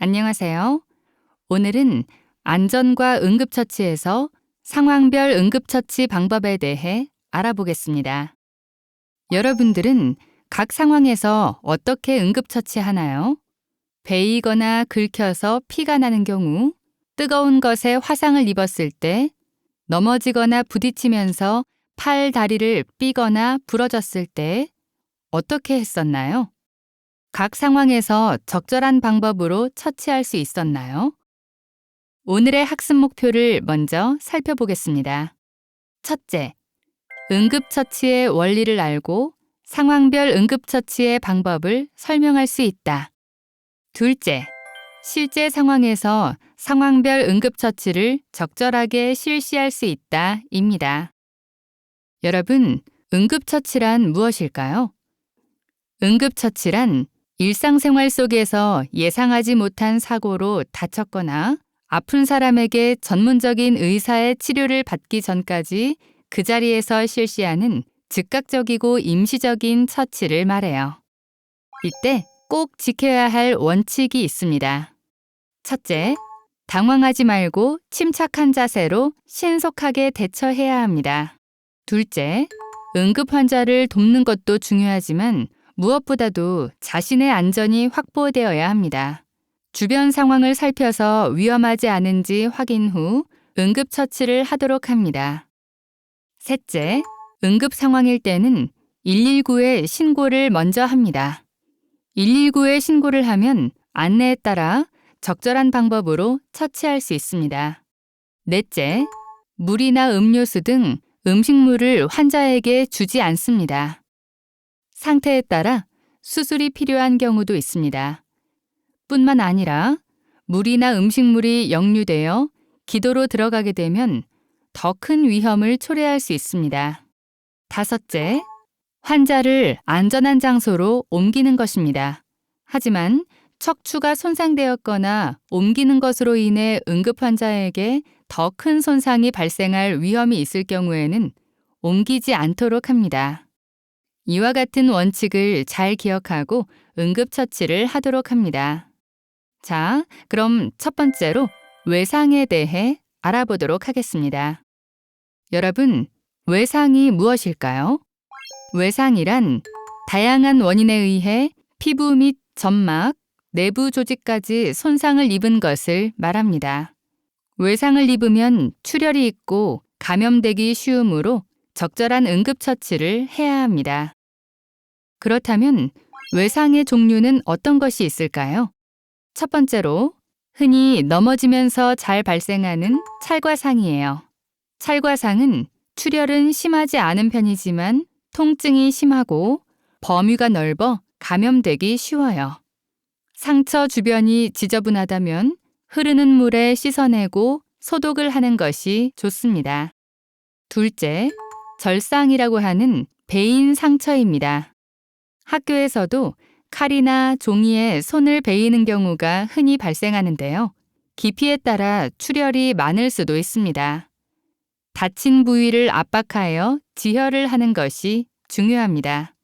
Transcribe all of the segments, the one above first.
안녕하세요. 오늘은 안전과 응급처치에서 상황별 응급처치 방법에 대해 알아보겠습니다. 여러분들은 각 상황에서 어떻게 응급처치하나요? 베이거나 긁혀서 피가 나는 경우, 뜨거운 것에 화상을 입었을 때, 넘어지거나 부딪히면서 팔, 다리를 삐거나 부러졌을 때 어떻게 했었나요? 각 상황에서 적절한 방법으로 처치할 수 있었나요? 오늘의 학습 목표를 먼저 살펴보겠습니다. 첫째, 응급처치의 원리를 알고 상황별 응급처치의 방법을 설명할 수 있다. 둘째, 실제 상황에서 상황별 응급처치를 적절하게 실시할 수 있다. 입니다. 여러분, 응급처치란 무엇일까요? 응급처치란 일상생활 속에서 예상하지 못한 사고로 다쳤거나 아픈 사람에게 전문적인 의사의 치료를 받기 전까지 그 자리에서 실시하는 즉각적이고 임시적인 처치를 말해요. 이때 꼭 지켜야 할 원칙이 있습니다. 첫째, 당황하지 말고 침착한 자세로 신속하게 대처해야 합니다. 둘째, 응급 환자를 돕는 것도 중요하지만 무엇보다도 자신의 안전이 확보되어야 합니다. 주변 상황을 살펴서 위험하지 않은지 확인 후 응급처치를 하도록 합니다. 셋째, 응급 상황일 때는 119에 신고를 먼저 합니다. 119에 신고를 하면 안내에 따라 적절한 방법으로 처치할 수 있습니다. 넷째, 물이나 음료수 등 음식물을 환자에게 주지 않습니다. 상태에 따라 수술이 필요한 경우도 있습니다. 뿐만 아니라 물이나 음식물이 역류되어 기도로 들어가게 되면 더 큰 위험을 초래할 수 있습니다. 다섯째, 환자를 안전한 장소로 옮기는 것입니다. 하지만 척추가 손상되었거나 옮기는 것으로 인해 응급 환자에게 더 큰 손상이 발생할 위험이 있을 경우에는 옮기지 않도록 합니다. 이와 같은 원칙을 잘 기억하고 응급처치를 하도록 합니다. 자, 그럼 첫 번째로 외상에 대해 알아보도록 하겠습니다. 여러분, 외상이 무엇일까요? 외상이란 다양한 원인에 의해 피부 및 점막, 내부 조직까지 손상을 입은 것을 말합니다. 외상을 입으면 출혈이 있고 감염되기 쉬우므로 적절한 응급처치를 해야 합니다. 그렇다면 외상의 종류는 어떤 것이 있을까요? 첫 번째로 흔히 넘어지면서 잘 발생하는 찰과상이에요. 찰과상은 출혈은 심하지 않은 편이지만 통증이 심하고 범위가 넓어 감염되기 쉬워요. 상처 주변이 지저분하다면 흐르는 물에 씻어내고 소독을 하는 것이 좋습니다. 둘째, 절상이라고 하는 베인 상처입니다. 학교에서도 칼이나 종이에 손을 베이는 경우가 흔히 발생하는데요. 깊이에 따라 출혈이 많을 수도 있습니다. 다친 부위를 압박하여 지혈을 하는 것이 중요합니다.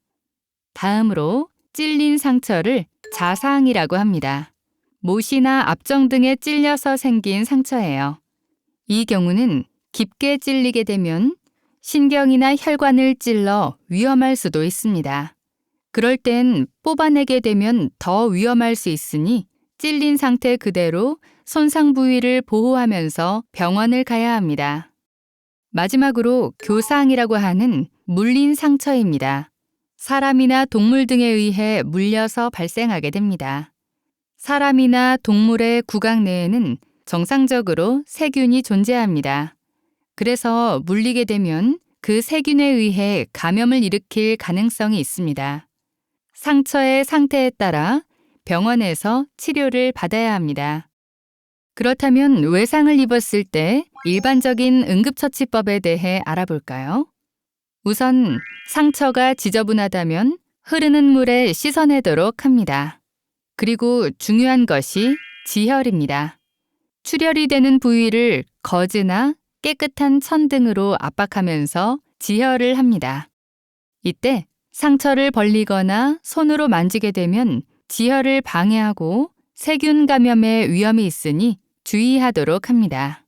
다음으로 찔린 상처를 자상이라고 합니다. 못이나 압정 등에 찔려서 생긴 상처예요. 이 경우는 깊게 찔리게 되면 신경이나 혈관을 찔러 위험할 수도 있습니다. 그럴 땐 뽑아내게 되면 더 위험할 수 있으니 찔린 상태 그대로 손상 부위를 보호하면서 병원을 가야 합니다. 마지막으로 교상이라고 하는 물린 상처입니다. 사람이나 동물 등에 의해 물려서 발생하게 됩니다. 사람이나 동물의 구강 내에는 정상적으로 세균이 존재합니다. 그래서 물리게 되면 그 세균에 의해 감염을 일으킬 가능성이 있습니다. 상처의 상태에 따라 병원에서 치료를 받아야 합니다. 그렇다면 외상을 입었을 때 일반적인 응급처치법에 대해 알아볼까요? 우선 상처가 지저분하다면 흐르는 물에 씻어내도록 합니다. 그리고 중요한 것이 지혈입니다. 출혈이 되는 부위를 거즈나 깨끗한 천 등으로 압박하면서 지혈을 합니다. 이때 상처를 벌리거나 손으로 만지게 되면 지혈을 방해하고 세균 감염의 위험이 있으니 주의하도록 합니다.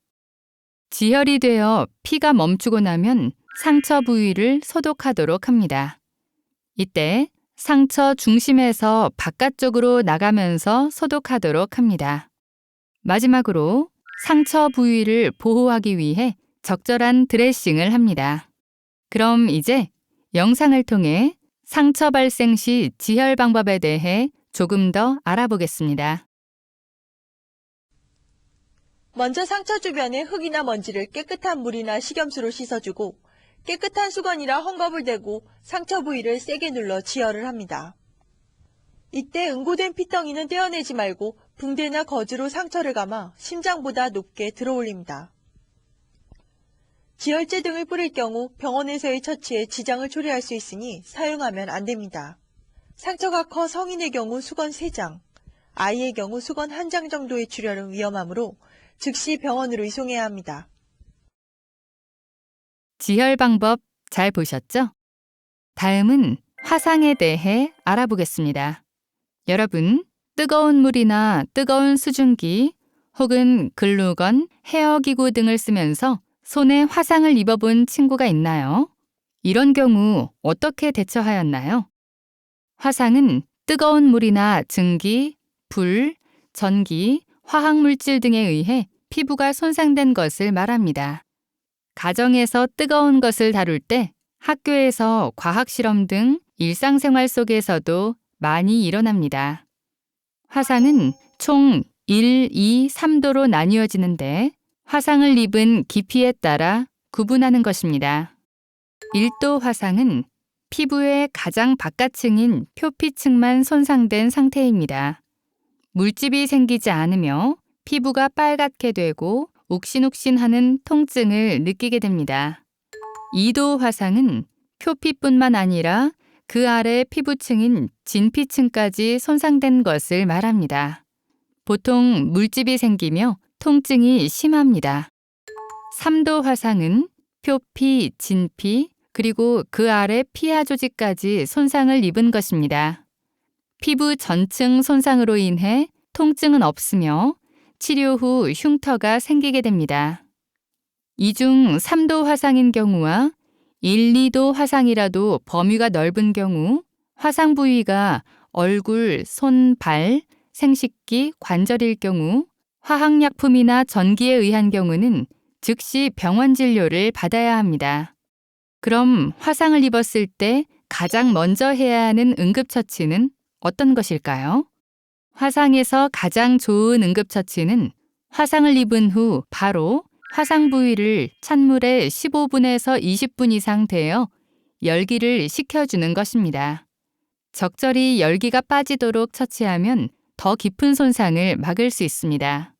지혈이 되어 피가 멈추고 나면 상처 부위를 소독하도록 합니다. 이때 상처 중심에서 바깥쪽으로 나가면서 소독하도록 합니다. 마지막으로 상처 부위를 보호하기 위해 적절한 드레싱을 합니다. 그럼 이제 영상을 통해 상처 발생 시 지혈 방법에 대해 조금 더 알아보겠습니다. 먼저 상처 주변의 흙이나 먼지를 깨끗한 물이나 식염수로 씻어주고 깨끗한 수건이나 헝겊을 대고 상처 부위를 세게 눌러 지혈을 합니다. 이때 응고된 피덩이는 떼어내지 말고 붕대나 거즈로 상처를 감아 심장보다 높게 들어올립니다. 지혈제 등을 뿌릴 경우 병원에서의 처치에 지장을 초래할 수 있으니 사용하면 안 됩니다. 상처가 커 성인의 경우 수건 3장, 아이의 경우 수건 1장 정도의 출혈은 위험하므로 즉시 병원으로 이송해야 합니다. 지혈 방법 잘 보셨죠? 다음은 화상에 대해 알아보겠습니다. 여러분, 뜨거운 물이나 뜨거운 수증기 혹은 글루건, 헤어기구 등을 쓰면서 손에 화상을 입어본 친구가 있나요? 이런 경우 어떻게 대처하였나요? 화상은 뜨거운 물이나 증기, 불, 전기, 화학물질 등에 의해 피부가 손상된 것을 말합니다. 가정에서 뜨거운 것을 다룰 때 학교에서 과학실험 등 일상생활 속에서도 많이 일어납니다. 화상은 총 1, 2, 3도로 나뉘어지는데 화상을 입은 깊이에 따라 구분하는 것입니다. 1도 화상은 피부의 가장 바깥층인 표피층만 손상된 상태입니다. 물집이 생기지 않으며 피부가 빨갛게 되고 욱신욱신하는 통증을 느끼게 됩니다. 2도 화상은 표피뿐만 아니라 그 아래 피부층인 진피층까지 손상된 것을 말합니다. 보통 물집이 생기며 통증이 심합니다. 3도 화상은 표피, 진피, 그리고 그 아래 피하 조직까지 손상을 입은 것입니다. 피부 전층 손상으로 인해 통증은 없으며 치료 후 흉터가 생기게 됩니다. 이 중 3도 화상인 경우와 1, 2도 화상이라도 범위가 넓은 경우 화상 부위가 얼굴, 손, 발, 생식기, 관절일 경우 화학약품이나 전기에 의한 경우는 즉시 병원 진료를 받아야 합니다. 그럼 화상을 입었을 때 가장 먼저 해야 하는 응급처치는 어떤 것일까요? 화상에서 가장 좋은 응급처치는 화상을 입은 후 바로 화상 부위를 찬물에 15분에서 20분 이상 데워 열기를 식혀주는 것입니다. 적절히 열기가 빠지도록 처치하면 더 깊은 손상을 막을 수 있습니다.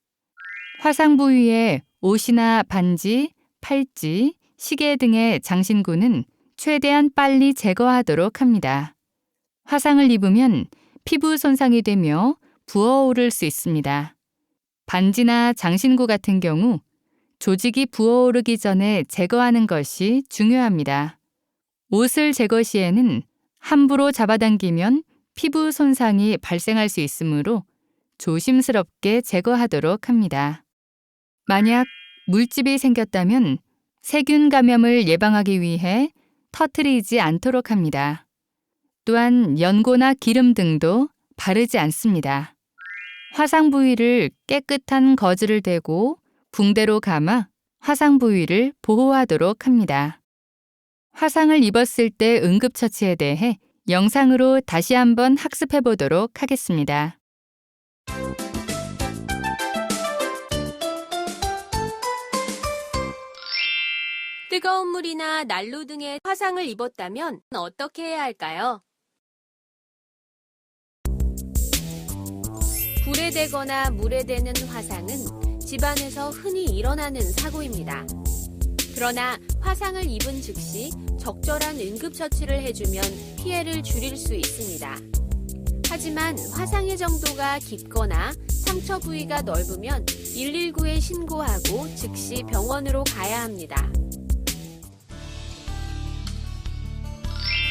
화상 부위에 옷이나 반지, 팔찌, 시계 등의 장신구는 최대한 빨리 제거하도록 합니다. 화상을 입으면 피부 손상이 되며 부어오를 수 있습니다. 반지나 장신구 같은 경우 조직이 부어오르기 전에 제거하는 것이 중요합니다. 옷을 제거 시에는 함부로 잡아당기면 피부 손상이 발생할 수 있으므로 조심스럽게 제거하도록 합니다. 만약 물집이 생겼다면 세균 감염을 예방하기 위해 터트리지 않도록 합니다. 또한 연고나 기름 등도 바르지 않습니다. 화상 부위를 깨끗한 거즈를 대고 붕대로 감아 화상 부위를 보호하도록 합니다. 화상을 입었을 때 응급처치에 대해 영상으로 다시 한번 학습해 보도록 하겠습니다. 뜨거운 물이나 난로 등의 화상을 입었다면 어떻게 해야 할까요? 불에 대거나 물에 대는 화상은 집안에서 흔히 일어나는 사고입니다. 그러나 화상을 입은 즉시 적절한 응급처치를 해주면 피해를 줄일 수 있습니다. 하지만 화상의 정도가 깊거나 상처 부위가 넓으면 119에 신고하고 즉시 병원으로 가야 합니다.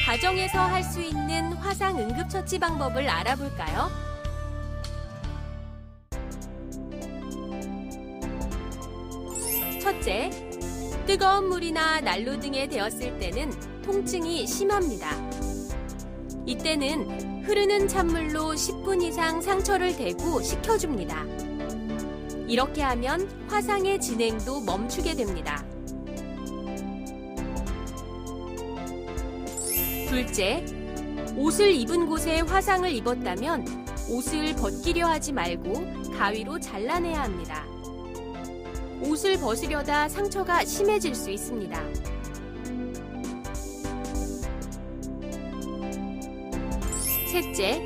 가정에서 할 수 있는 화상 응급처치 방법을 알아볼까요? 첫째, 뜨거운 물이나 난로 등에 데었을 때는 통증이 심합니다. 이때는 흐르는 찬물로 10분 이상 상처를 대고 식혀줍니다. 이렇게 하면 화상의 진행도 멈추게 됩니다. 둘째, 옷을 입은 곳에 화상을 입었다면 옷을 벗기려 하지 말고 가위로 잘라내야 합니다. 옷을 벗으려다 상처가 심해질 수 있습니다. 셋째,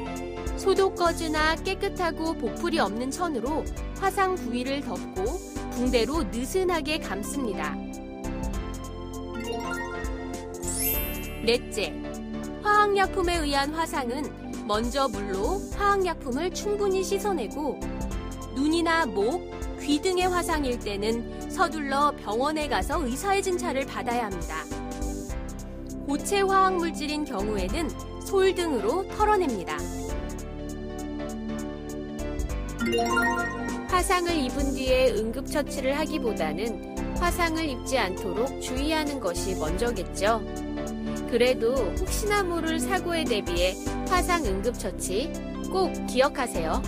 소독 거즈나 깨끗하고 보풀이 없는 천으로 화상 부위를 덮고 붕대로 느슨하게 감습니다. 넷째, 화학약품에 의한 화상은 먼저 물로 화학약품을 충분히 씻어내고 눈이나 목, 귀 등의 화상일 때는 서둘러 병원에 가서 의사의 진찰을 받아야 합니다. 고체 화학 물질인 경우에는 솔 등으로 털어냅니다. 화상을 입은 뒤에 응급처치를 하기보다는 화상을 입지 않도록 주의하는 것이 먼저겠죠. 그래도 혹시나 모를 사고에 대비해 화상 응급처치 꼭 기억하세요.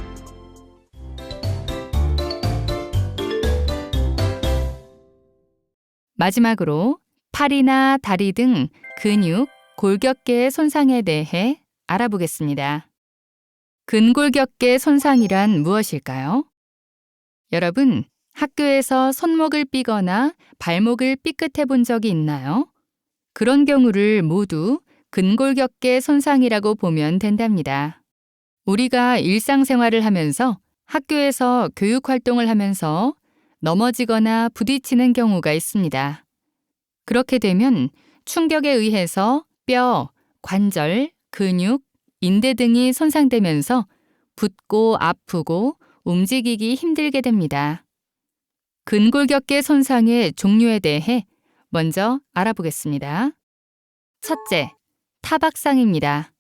마지막으로 팔이나 다리 등 근육, 골격계의 손상에 대해 알아보겠습니다. 근골격계 손상이란 무엇일까요? 여러분, 학교에서 손목을 삐거나 발목을 삐끗해 본 적이 있나요? 그런 경우를 모두 근골격계 손상이라고 보면 된답니다. 우리가 일상생활을 하면서 학교에서 교육 활동을 하면서 넘어지거나 부딪히는 경우가 있습니다. 그렇게 되면 충격에 의해서 뼈, 관절, 근육, 인대 등이 손상되면서 붓고 아프고 움직이기 힘들게 됩니다. 근골격계 손상의 종류에 대해 먼저 알아보겠습니다. 첫째, 타박상입니다.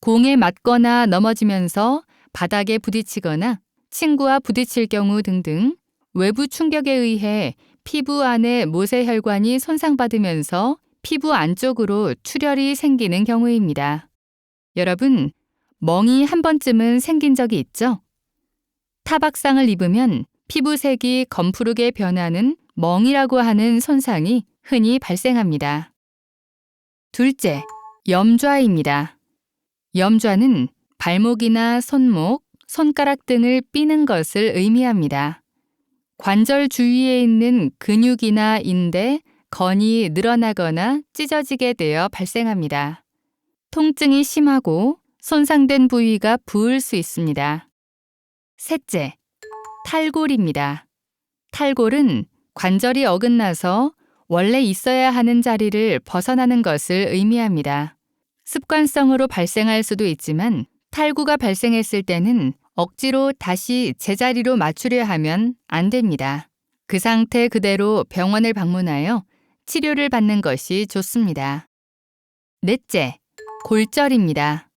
공에 맞거나 넘어지면서 바닥에 부딪히거나 친구와 부딪힐 경우 등등 외부 충격에 의해 피부 안의 모세혈관이 손상받으면서 피부 안쪽으로 출혈이 생기는 경우입니다. 여러분, 멍이 한 번쯤은 생긴 적이 있죠? 타박상을 입으면 피부색이 검푸르게 변하는 멍이라고 하는 손상이 흔히 발생합니다. 둘째, 염좌입니다. 염좌는 발목이나 손목, 손가락 등을 삐는 것을 의미합니다. 관절 주위에 있는 근육이나 인대, 건이 늘어나거나 찢어지게 되어 발생합니다. 통증이 심하고 손상된 부위가 부을 수 있습니다. 셋째, 탈골입니다. 탈골은 관절이 어긋나서 원래 있어야 하는 자리를 벗어나는 것을 의미합니다. 습관성으로 발생할 수도 있지만 탈구가 발생했을 때는 억지로 다시 제자리로 맞추려 하면 안 됩니다. 그 상태 그대로 병원을 방문하여 치료를 받는 것이 좋습니다. 넷째, 골절입니다.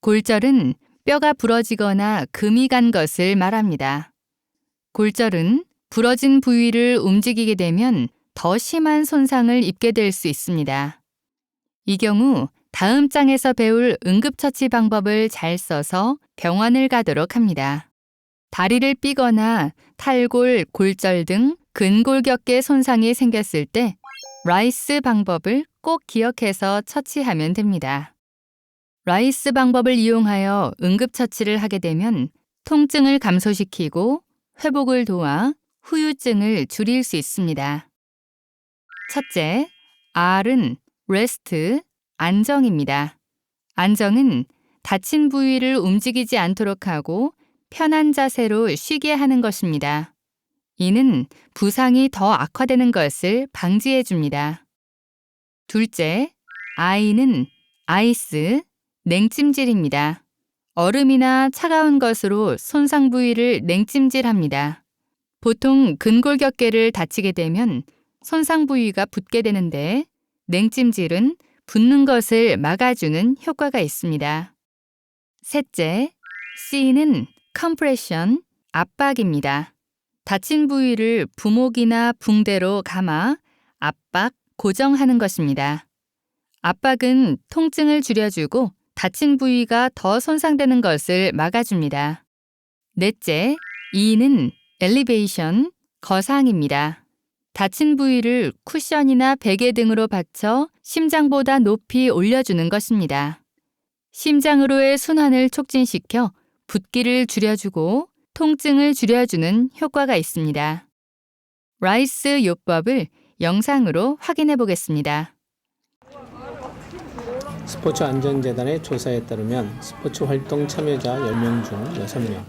골절은 뼈가 부러지거나 금이 간 것을 말합니다. 골절은 부러진 부위를 움직이게 되면 더 심한 손상을 입게 될 수 있습니다. 이 경우 다음 장에서 배울 응급처치 방법을 잘 써서 병원을 가도록 합니다. 다리를 삐거나 탈골, 골절 등 근골격계 손상이 생겼을 때 라이스 방법을 꼭 기억해서 처치하면 됩니다. 라이스 방법을 이용하여 응급처치를 하게 되면 통증을 감소시키고 회복을 도와 후유증을 줄일 수 있습니다. 첫째, R은 rest, 안정입니다. 안정은 다친 부위를 움직이지 않도록 하고 편한 자세로 쉬게 하는 것입니다. 이는 부상이 더 악화되는 것을 방지해 줍니다. 둘째, I는 아이스, 냉찜질입니다. 얼음이나 차가운 것으로 손상 부위를 냉찜질합니다. 보통 근골격계를 다치게 되면 손상 부위가 붓게 되는데 냉찜질은 붓는 것을 막아주는 효과가 있습니다. 셋째, C는 compression, 압박입니다. 다친 부위를 부목이나 붕대로 감아 압박, 고정하는 것입니다. 압박은 통증을 줄여주고 다친 부위가 더 손상되는 것을 막아줍니다. 넷째, E는 엘리베이션, 거상입니다. 다친 부위를 쿠션이나 베개 등으로 받쳐 심장보다 높이 올려주는 것입니다. 심장으로의 순환을 촉진시켜 붓기를 줄여주고 통증을 줄여주는 효과가 있습니다. 라이스 요법을 영상으로 확인해 보겠습니다. 스포츠 안전재단의 조사에 따르면 스포츠 활동 참여자 10명 중 6명,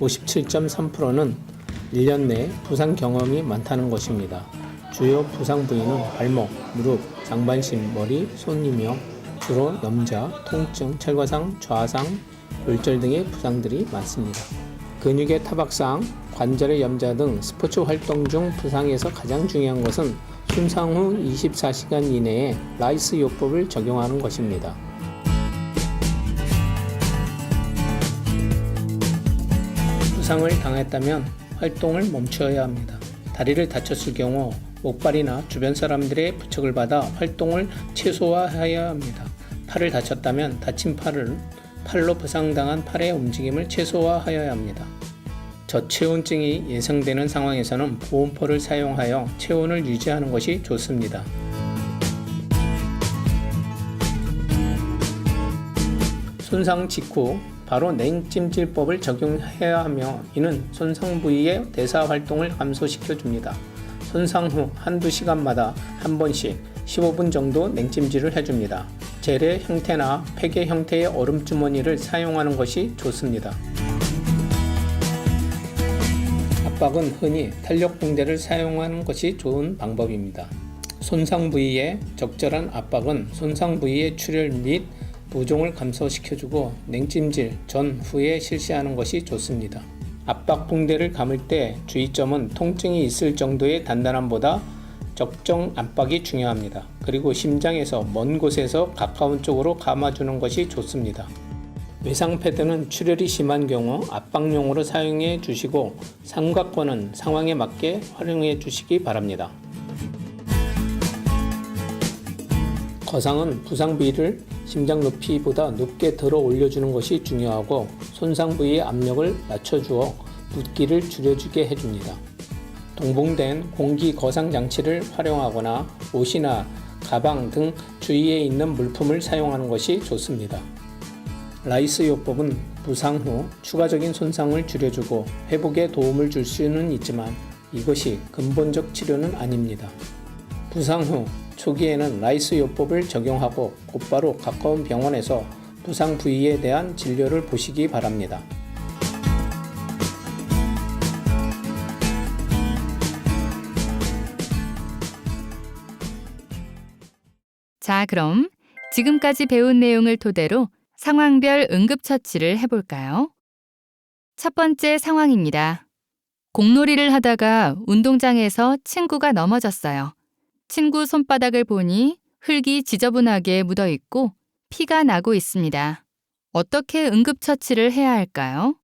57.3%는 1년 내 부상 경험이 많다는 것입니다. 주요 부상 부위는 발목, 무릎, 상반신, 머리, 손이며 주로 염자, 통증, 철과상, 좌상, 골절 등의 부상들이 많습니다. 근육의 타박상, 관절의 염자 등 스포츠 활동 중 부상에서 가장 중요한 것은 손상 후 24시간 이내에 라이스 요법을 적용하는 것입니다. 부상을 당했다면 활동을 멈춰야 합니다. 다리를 다쳤을 경우 목발이나 주변 사람들의 부척을 받아 활동을 최소화해야 합니다. 팔을 다쳤다면 다친 팔을 팔로 부상당한 팔의 움직임을 최소화하여야 합니다. 저체온증이 예상되는 상황에서는 보온포를 사용하여 체온을 유지하는 것이 좋습니다. 손상 직후 바로 냉찜질법을 적용해야 하며 이는 손상 부위의 대사 활동을 감소시켜 줍니다. 손상 후 한두 시간마다 한 번씩 15분 정도 냉찜질을 해줍니다. 젤의 형태나 팩의 형태의 얼음 주머니를 사용하는 것이 좋습니다. 압박은 흔히 탄력 붕대를 사용하는 것이 좋은 방법입니다. 손상 부위의 적절한 압박은 손상 부위의 출혈 및 부종을 감소시켜주고 냉찜질 전 후에 실시하는 것이 좋습니다. 압박 붕대를 감을 때 주의점은 통증이 있을 정도의 단단함보다 적정 압박이 중요합니다. 그리고 심장에서 먼 곳에서 가까운 쪽으로 감아주는 것이 좋습니다. 외상 패드는 출혈이 심한 경우 압박용으로 사용해 주시고 삼각권은 상황에 맞게 활용해 주시기 바랍니다. 거상은 부상 부위를 심장 높이보다 높게 들어 올려주는 것이 중요하고 손상 부위의 압력을 낮춰주어 붓기를 줄여주게 해줍니다. 동봉된 공기 거상 장치를 활용하거나 옷이나 가방 등 주위에 있는 물품을 사용하는 것이 좋습니다. 라이스 요법은 부상 후 추가적인 손상을 줄여주고 회복에 도움을 줄 수는 있지만 이것이 근본적 치료는 아닙니다. 부상 후 초기에는 라이스 요법을 적용하고 곧바로 가까운 병원에서 부상 부위에 대한 진료를 보시기 바랍니다. 자, 그럼 지금까지 배운 내용을 토대로 상황별 응급처치를 해볼까요? 첫 번째 상황입니다. 공놀이를 하다가 운동장에서 친구가 넘어졌어요. 친구 손바닥을 보니 흙이 지저분하게 묻어 있고 피가 나고 있습니다. 어떻게 응급처치를 해야 할까요?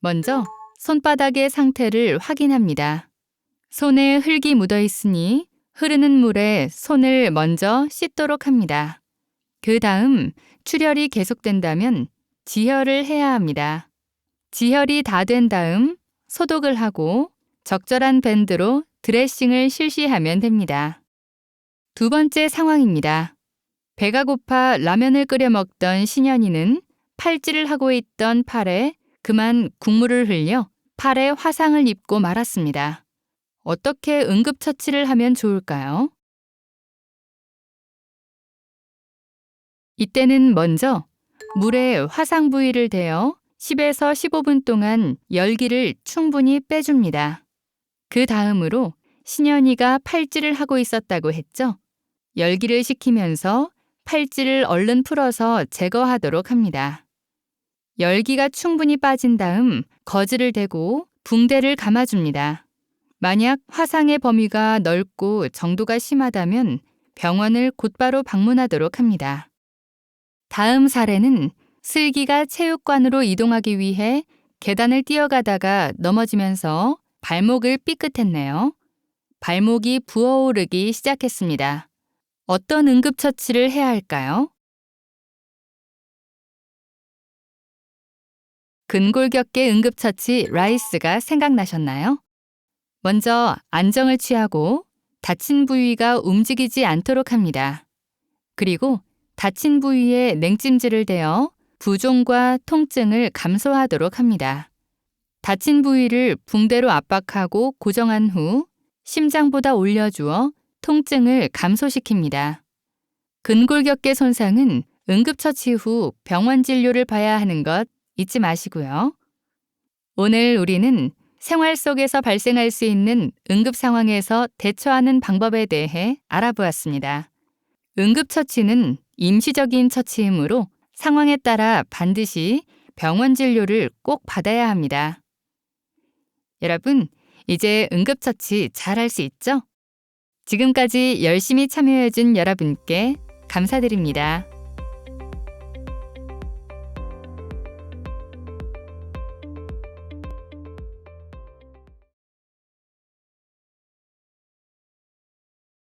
먼저 손바닥의 상태를 확인합니다. 손에 흙이 묻어 있으니 흐르는 물에 손을 먼저 씻도록 합니다. 그 다음 출혈이 계속된다면 지혈을 해야 합니다. 지혈이 다 된 다음 소독을 하고 적절한 밴드로 드레싱을 실시하면 됩니다. 두 번째 상황입니다. 배가 고파 라면을 끓여 먹던 신현이는 팔찌를 하고 있던 팔에 그만 국물을 흘려 팔에 화상을 입고 말았습니다. 어떻게 응급처치를 하면 좋을까요? 이때는 먼저 물에 화상 부위를 대어 10에서 15분 동안 열기를 충분히 빼줍니다. 그 다음으로 신현이가 팔찌를 하고 있었다고 했죠? 열기를 식히면서 팔찌를 얼른 풀어서 제거하도록 합니다. 열기가 충분히 빠진 다음 거즈를 대고 붕대를 감아줍니다. 만약 화상의 범위가 넓고 정도가 심하다면 병원을 곧바로 방문하도록 합니다. 다음 사례는 슬기가 체육관으로 이동하기 위해 계단을 뛰어가다가 넘어지면서 발목을 삐끗했네요. 발목이 부어오르기 시작했습니다. 어떤 응급처치를 해야 할까요? 근골격계 응급처치 라이스가 생각나셨나요? 먼저 안정을 취하고 다친 부위가 움직이지 않도록 합니다. 그리고 다친 부위에 냉찜질을 대어 부종과 통증을 감소하도록 합니다. 다친 부위를 붕대로 압박하고 고정한 후 심장보다 올려주어 통증을 감소시킵니다. 근골격계 손상은 응급처치 후 병원 진료를 봐야 하는 것 잊지 마시고요. 오늘 우리는 생활 속에서 발생할 수 있는 응급 상황에서 대처하는 방법에 대해 알아보았습니다. 응급처치는 임시적인 처치이므로 상황에 따라 반드시 병원 진료를 꼭 받아야 합니다. 여러분, 이제 응급처치 잘 할 수 있죠? 지금까지 열심히 참여해준 여러분께 감사드립니다.